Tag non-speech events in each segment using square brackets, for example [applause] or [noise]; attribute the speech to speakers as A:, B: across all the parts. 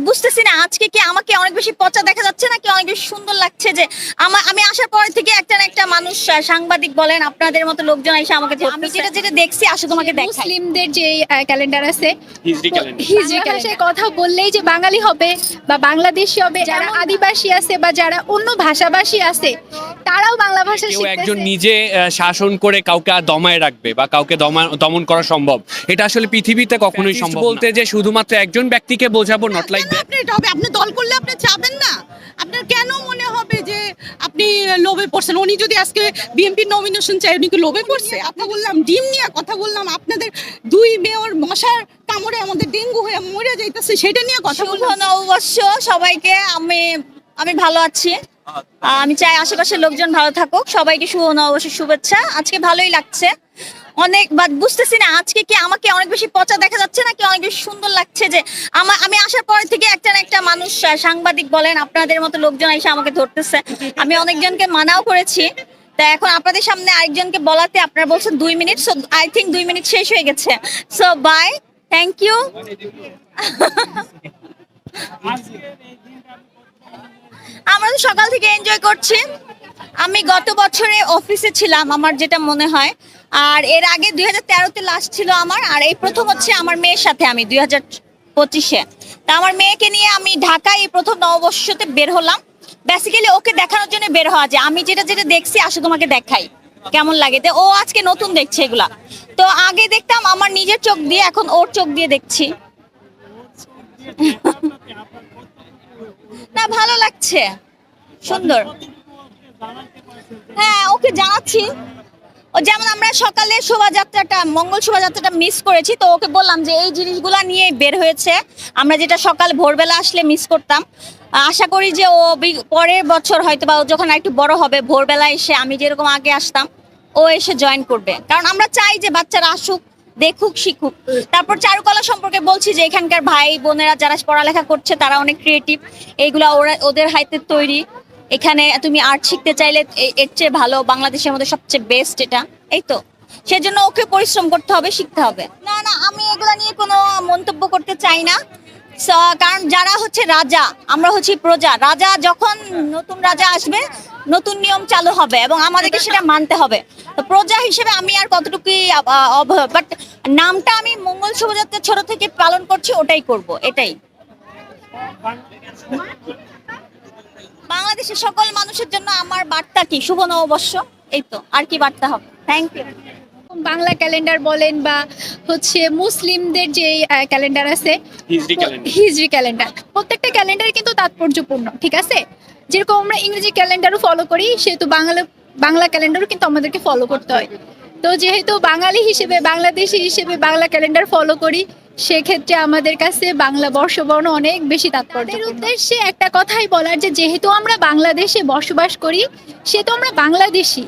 A: বুঝতেছি না আজকে কি আমাকে অনেক বেশি পচা দেখা যাচ্ছে নাকি অনেক বেশি সুন্দর লাগছে যে আমার আমি আসার পর থেকে একটা না একটা মানুষ সাংবাদিক বলেন আপনাদের মতো লোকজন এসে আমাকে যে আমি যেটা যেটা দেখছি আসলে তোমাকে দেখাই।
B: মুসলিমদের যে ক্যালেন্ডার আছে
C: হিজরি ক্যালেন্ডার
B: কথা বললেই যে বাঙালি হবে বা বাংলাদেশি হবে যারা আদিবাসী আছে বা যারা অন্য ভাষাভাষী আছে তারাও বাংলা ভাষা
C: কেউ একজন নিজে শাসন করে কাউকে আর দমায় রাখবে বা কাউকে দমা- দমন করা সম্ভব। এটা আসলে পৃথিবীতে কখনোই সম্ভব বলতে যে শুধুমাত্র একজন ব্যক্তিকে বোঝাবো নট লাইক
D: এটা হবে? আপনি দল করলে আপনি চাবেন না। আপনার কেন মনে হবে যে আপনি লোভে পড়ছেন? উনি যদি আজকে বিএনপি নমিনেশন চাই উনি কি লোভে পড়ছে? আপনি বললাম ডিম নিয়ে কথা বললাম। আপনাদের দুই মেয়র মশার কামড়ে আমাদের ডেঙ্গু হয়ে মরে যাইতেছে সেটা নিয়ে কথা বললাম।
A: নববর্ষ সবাইকে। আমি আমি ভালো আছি। আমি চাই আশেপাশের লোকজন ভালো থাকুক। সবাইকে শুভ নববর্ষের শুভেচ্ছা। আজকে ভালোই লাগছে। অনেক বাট বুঝতেছি না আজকে কি আমাকে অনেক বেশি পচা দেখা যাচ্ছে নাকি অনেক বেশি সুন্দর লাগছে যে আমার আমি আসার পর থেকে একটা না একটা মানুষ সাংবাদিক বলেন, আপনাদের মতো লোকজন এসে আমাকে ধরতেছে। আমি অনেকজনকে মানাও করেছি। তা এখন আপনাদের সামনে আরেকজনকে বলাতে আপনারা বলছেন দুই মিনিট সো আই থিঙ্ক দুই মিনিট শেষ হয়ে গেছে। সো বাই থ্যাংক ইউ তো সকাল থেকে এনজয় করছি। আমি গত বছরে অফিসে ছিলাম, আমার যেটা মনে হয়। আর এর আগে দুই হাজার তেরোতে লাস্ট ছিল আমার, আর এই প্রথম হচ্ছে আমার মেয়ের সাথে আমি দুই হাজার পঁচিশে। তা আমার মেয়েকে নিয়ে আমি ঢাকায় এই প্রথম নববর্ষতে বের হলাম। বেসিক্যালি ওকে দেখানোর জন্য বের হওয়া যায়। আমি যেটা যেটা দেখছি, আসে তোমাকে দেখাই। কেমন লাগে? তো ও আজকে নতুন দেখছে এগুলা। তো আগে দেখতাম আমার নিজের চোখ দিয়ে, এখন ওর চোখ দিয়ে দেখছি। [laughs] না, ভালো লাগছে। সুন্দর। হ্যাঁ ওকে জানাচ্ছি। যেমন আমরা সকালে শোভাযাত্রাটা, মঙ্গল শোভাযাত্রাটা মিস করেছি, তো ওকে বললাম যে এই জিনিসগুলা নিয়ে বের হয়েছে। আমরা যেটা সকাল ভোরবেলা আসলে মিস করতাম। আশা করি যে ও পরের বছর হয়তো বা ও যখন একটু বড় হবে, ভোরবেলা এসে আমি যেরকম আগে আসতাম, ও এসে জয়েন করবে। কারণ আমরা চাই যে বাচ্চারা আসুক, দেখুক, শিখুক। তারপর চারুকলা সম্পর্কে বলছি যে এখানকার ভাই বোনেরা যারা পড়ালেখা করছে, তারা অনেক ক্রিয়েটিভ এইগুলা ওরা, ওদের হাইতে তৈরি। এখানে তুমি আর্ট শিখতে চাইলে এর চেয়ে ভালো বাংলাদেশের মধ্যে সবচেয়ে বেস্ট এটা। এই তো। সেজন্য ওকে পরিশ্রম করতে হবে, শিখতে হবে। না না, আমি এগুলা নিয়ে কোনো মন্তব্য করতে চাই না। কারণ যারা হচ্ছে রাজা, আমরা হচ্ছি প্রজা। রাজা যখন নতুন রাজা আসবে, নতুন নিয়ম চালু হবে এবং আমাদেরকে সেটা মানতে হবে। তো প্রজা হিসেবে আমি আর কতটুকুই বাট নামটা আমি মঙ্গল শোভাযাত্রা ছোট থেকে পালন করছি, ওটাই করব, এটাই। বাংলাদেশের সকল মানুষের জন্য আমার বার্তা কি? শুভ নববর্ষ। এই তো আর কি বার্তা হবে? থ্যাংক ইউ
B: বাংলা ক্যালেন্ডার বলেন বা হচ্ছে মুসলিমদের যে ক্যালেন্ডার আছে
C: হিজরি ক্যালেন্ডার।
B: হিজরি ক্যালেন্ডার। প্রত্যেকটা ক্যালেন্ডার কিন্তু তাৎপর্যপূর্ণ ঠিক আছে? যেরকম আমরা ইংরেজি ক্যালেন্ডারও ফলো করি সেহেতু বাংলা বাংলা ক্যালেন্ডারও কিন্তু আমাদেরকে ফলো করতে হয়। তো যেহেতু বাঙালি হিসেবে বাংলাদেশি হিসেবে বাংলা ক্যালেন্ডার ফলো করি সেক্ষেত্রে আমাদের কাছে বাংলা বর্ষবর্ণ অনেক বেশি তাৎপর্য। উদ্দেশ্যে একটা কথাই বলার যে, যেহেতু আমরা বাংলাদেশে বসবাস করি, সে তো আমরা বাংলাদেশি।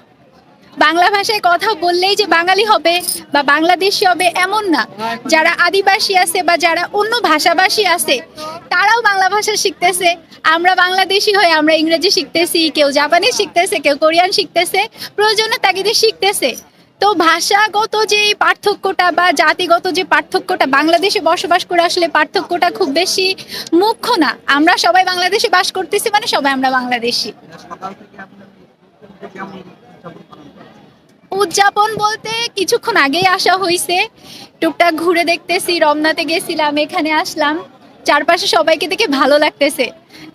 B: বাংলা ভাষায় কথা বললেই যে বাঙালি হবে বা বাংলাদেশি হবে এমন না। যারা আদিবাসী আছে বা যারা অন্য ভাষাভাষী আছে, তারাও বাংলা ভাষা শিখতেছে। আমরা বাংলাদেশি হয়ে আমরা ইংরেজি শিখতেছি, কেউ জাপানি শিখতেছে, কেউ কোরিয়ান শিখতেছে, প্রয়োজনে তাগিদে শিখতেছে। তো ভাষাগত যে পার্থক্যটা বা জাতিগত যে পার্থক্যটা, বাংলাদেশে বসবাস করে আসলে পার্থক্যটা খুব বেশি মুখ্য না। আমরা সবাই বাংলাদেশে বাস করতেছি মানে সবাই আমরা বাংলাদেশি। উদযাপন বলতে কিছুক্ষণ আগেই আসা হয়েছে টুকটাক ঘুরে দেখতেছি, রমনাতে গেছিলাম, এখানে আসলাম। চারপাশে সবাইকে দেখে ভালো লাগতেছে।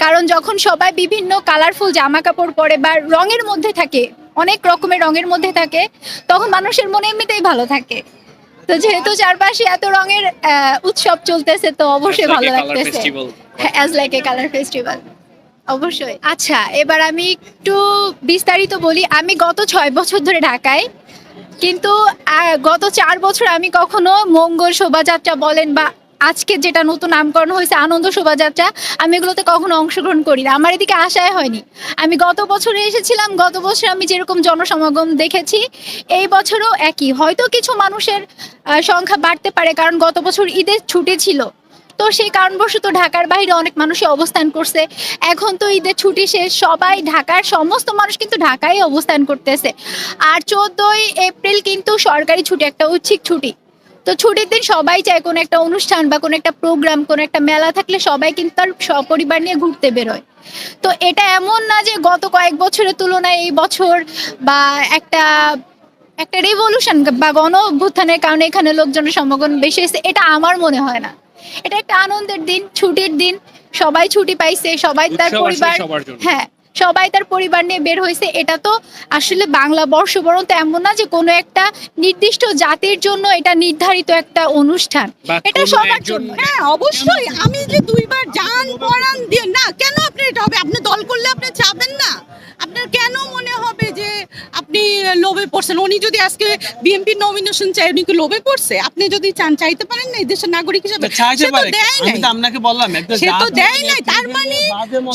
B: কারণ যখন সবাই বিভিন্ন কালারফুল জামা কাপড় পরে বা রঙের মধ্যে থাকে অনেক রকমের রঙের মধ্যে থাকে তখন মানুষের মনে এমনিতেই ভালো থাকে। তো যেহেতু চারপাশে এত রঙের উৎসব চলতেছে তো অবশ্যই ভালো লাগতেছে। As like a colour festival অবশ্যই। আচ্ছা এবার আমি একটু বিস্তারিত বলি। আমি গত ছয় বছর ধরে ঢাকায় কিন্তু গত চার বছর আমি কখনো মঙ্গল শোভাযাত্রা বলেন বা আজকে যেটা নতুন নামকরণ হয়েছে, আনন্দ শোভাযাত্রা, আমি এগুলোতে কখনো অংশগ্রহণ করি না। আমার এদিকে আশায় হয়নি। আমি গত বছরে এসেছিলাম, গত বছর আমি যেরকম জনসমাগম দেখেছি, এই বছরও একই। হয়তো কিছু মানুষের সংখ্যা বাড়তে পারে, কারণ গত বছর ঈদের ছুটি ছিল। তো সেই কারণবশত ঢাকার বাইরে অনেক মানুষই অবস্থান করছে। এখন তো ঈদের ছুটি শেষ, সবাই ঢাকার সমস্ত মানুষ কিন্তু ঢাকায় অবস্থান করতেছে। আর চোদ্দই এপ্রিল কিন্তু সরকারি ছুটি, একটা ঐচ্ছিক ছুটি। তো ছুটির দিন সবাই চায় কোনো একটা অনুষ্ঠান বা কোনো একটা প্রোগ্রাম কোনো একটা মেলা থাকলে সবাই কিন্তু তার সপরিবার নিয়ে ঘুরতে বেরোয়। তো এটা এমন না যে গত কয়েক বছরের তুলনায় এই বছর বা একটা একটা রেভলিউশন বা গণ অভ্যুত্থানের কারণে এখানে লোকজনের সমাগম বেশি হয়েছে এটা আমার মনে হয় না। এটা একটা আনন্দের দিন ছুটির দিন সবাই ছুটি পাইছে সবাই তার পরিবার হ্যাঁ সবাই তার পরিবার নিয়ে বের হয়েছে। এটা তো আসলে বাংলা বর্ষ বরং তো এমন না যে কোনো একটা নির্দিষ্ট জাতির জন্য এটা নির্ধারিত একটা অনুষ্ঠান। এটা সবার জন্য।
D: হ্যাঁ অবশ্যই। আমি যে দুইবার জান পরাণ দিয়ে না কেন আপনি এটা হবে? আপনি দল করলে আপনি চাবেন না। আপনার কেন মনে হবে যে আপনি লোভে পড়ছেন? উনি যদি আজকে বিএনপি নমিনেশন চাই উনি কি লোভে পড়ছে? আপনি যদি চান চাইতে পারেন না এই দেশের নাগরিক হিসেবে? সে তো দেয়
E: আমি
D: নাই।
E: তো আপনাকে বললাম একটা
D: সে তো দেয় নাই। তার মানে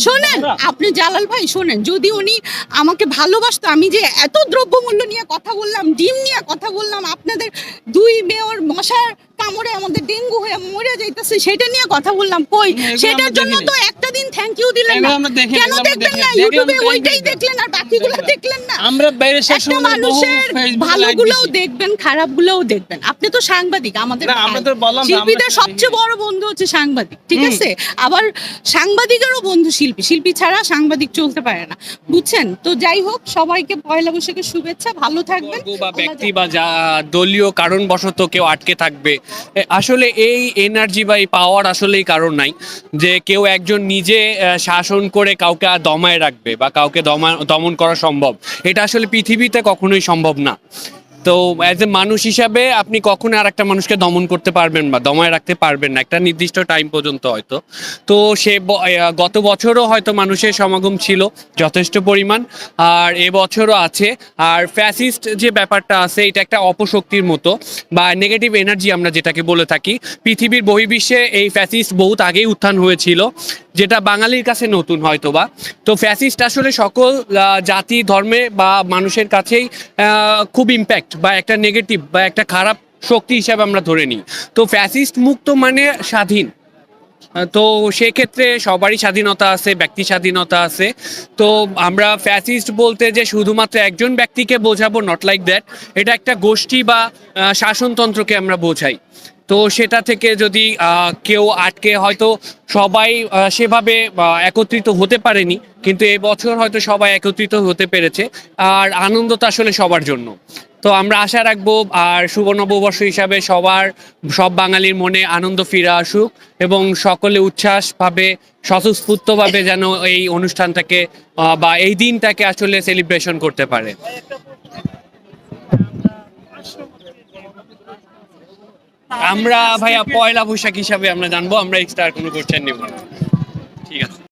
D: শোনেন আপনি জালাল ভাই শোনেন যদি উনি আমাকে ভালোবাসতো আমি যে এত দ্রব্যমূল্য নিয়ে কথা বললাম ডিম নিয়ে কথা বললাম আপনাদের দুই মেয়র মশার কামড়ে আমাদের ডেঙ্গু হয়ে মরে যাইতেছে সেটা নিয়ে কথা বললাম কই? সেটার জন্য তো একটা দিন থ্যাংক ইউ দিলেন না। কেন দেখবেন না? ইউটিউবে ওইটাই দেখলেন আর বাকিগুলো দেখলেন না?
E: আমরা বাইরে
D: একটা মানুষের ভালোগুলোও দেখবেন খারাপগুলোও দেখবেন। আপনি তো সাংবাদিক আমাদের
E: না, আমরা তো বললাম
D: শিল্পীদের সবচেয়ে বড় বন্ধু হচ্ছে সাংবাদিক ঠিক আছে? আবার সাংবাদিকেরও বন্ধু শিল্পী। শিল্পী ছাড়া সাংবাদিক চলতে পারে না। বুঝছেন? তো যাই হোক সবাইকে পয়লা বৈশাখের শুভেচ্ছা ভালো থাকবেন।
C: বা ব্যক্তি বা যা দলীয় কারণবশত কেউ আটকে থাকবে। আসলে এই এনার্জি বা এই পাওয়ার আসলেই কারণ নাই। যে কেউ একজন নিজে শাসন করে কাউকে দমায় রাখবে বা কাউকে দমা- দমন করা সম্ভব। এটা আসলে পৃথিবীতে কখনোই সম্ভব না। তো অ্যাজ এ মানুষ হিসাবে আপনি কখনো আর একটা মানুষকে দমন করতে পারবেন বা দমায় রাখতে পারবেন না। একটা নির্দিষ্ট টাইম পর্যন্ত হয়তো। তো সে গত বছরও হয়তো মানুষের সমাগম ছিল যথেষ্ট পরিমাণ। আর এবছরও আছে। আর ফ্যাসিস্ট যে ব্যাপারটা আছে, এটা একটা অপশক্তির মতো বা নেগেটিভ এনার্জি আমরা যেটাকে বলে থাকি। পৃথিবীর বহির্বিশ্বে এই ফ্যাসিস্ট বহুত আগেই উত্থান হয়েছিল। যেটা বাঙালির কাছে নতুন হয়তো বা তো ফ্যাসিস্ট আসলে সকল জাতি, ধর্মে বা মানুষের কাছেই খুব ইম্প্যাক্ট বা একটা নেগেটিভ বা একটা খারাপ শক্তি হিসাবে আমরা ধরে নিই। তো ফ্যাসিস্ট মুক্ত মানে স্বাধীন। তো সেক্ষেত্রে সবারই স্বাধীনতা আছে ব্যক্তি স্বাধীনতা আছে। তো আমরা ফ্যাসিস্ট বলতে যে শুধুমাত্র একজন ব্যক্তিকে বোঝাবো নট লাইক দ্যাট এটা একটা গোষ্ঠী বা শাসনতন্ত্রকে আমরা বোঝাই। তো সেটা থেকে যদি কেউ আটকে হয়তো সবাই সেভাবে একত্রিত হতে পারেনি, কিন্তু এবছর হয়তো সবাই একত্রিত হতে পেরেছে, আর আনন্দ তো আসলে সবার জন্য। তো আমরা আশা রাখব, আর নববর্ষ হিসাবে সবার, সব বাঙালির মনে আনন্দ ফিরে আসুক, এবং সকলে উচ্ছ্বাসভাবে, স্বতঃস্ফূর্তভাবে যেন এই অনুষ্ঠানটাকে বা এই দিনটাকে আসলে সেলিব্রেশন করতে পারে। আমরা ভাইয়া পয়লা বৈশাখ হিসাবে আমরা জানব আমরা এক্সট্রা আর কোনো কোশ্চেন নেব না।